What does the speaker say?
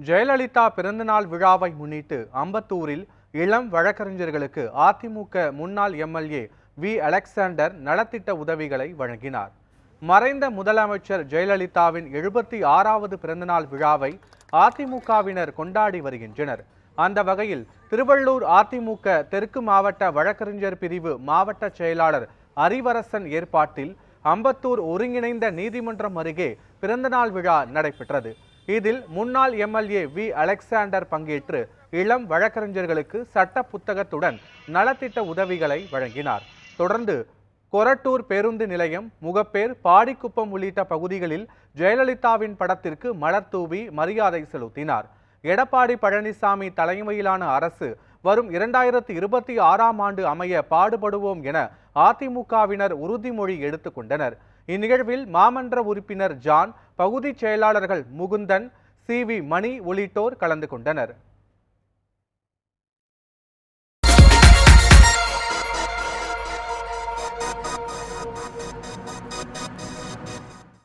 ஜெயலலிதா பிறந்தநாள் விழாவை முன்னிட்டு அம்பத்தூரில் இளம் வழக்கறிஞர்களுக்கு அதிமுக முன்னாள் எம்எல்ஏ வி. அலெக்சாண்டர் நலத்திட்ட உதவிகளை வழங்கினார். மறைந்த முதலமைச்சர் ஜெயலலிதாவின் எழுபத்தி ஆறாவது பிறந்தநாள் விழாவை அதிமுகவினர் கொண்டாடி வருகின்றனர். அந்த வகையில் திருவள்ளூர் அதிமுக தெற்கு மாவட்ட வழக்கறிஞர் பிரிவு மாவட்ட செயலாளர் அரிவரசன் ஏற்பாட்டில் அம்பத்தூர் ஒருங்கிணைந்த நீதிமன்றம் அருகே பிறந்தநாள் விழா நடைபெற்றது. இதில் முன்னாள் எம்எல்ஏ வி. அலெக்சாண்டர் பங்கேற்று இளம் வழக்கறிஞர்களுக்கு சட்ட புத்தகத்துடன் நலத்திட்ட உதவிகளை வழங்கினார். தொடர்ந்து கொரட்டூர் பேருந்து நிலையம் முகப்பேர் பாடிக்குப்பம் உள்ளிட்ட பகுதிகளில் ஜெயலலிதாவின் படத்திற்கு மலர் தூவி மரியாதை செலுத்தினார். எடப்பாடி பழனிசாமி தலைமையிலான அரசு வரும் இரண்டாயிரத்தி இருபத்தி ஆறாம் ஆண்டு அமைய பாடுபடுவோம் என அதிமுகவினர் உறுதிமொழி எடுத்துக்கொண்டனர் இந்நிகழ்வில் மாமன்ற உறுப்பினர் ஜான் பகுதிச் செயலாளர்கள் முகுந்தன் சி வி மணி உள்ளிட்டோர் கலந்து கொண்டனர்.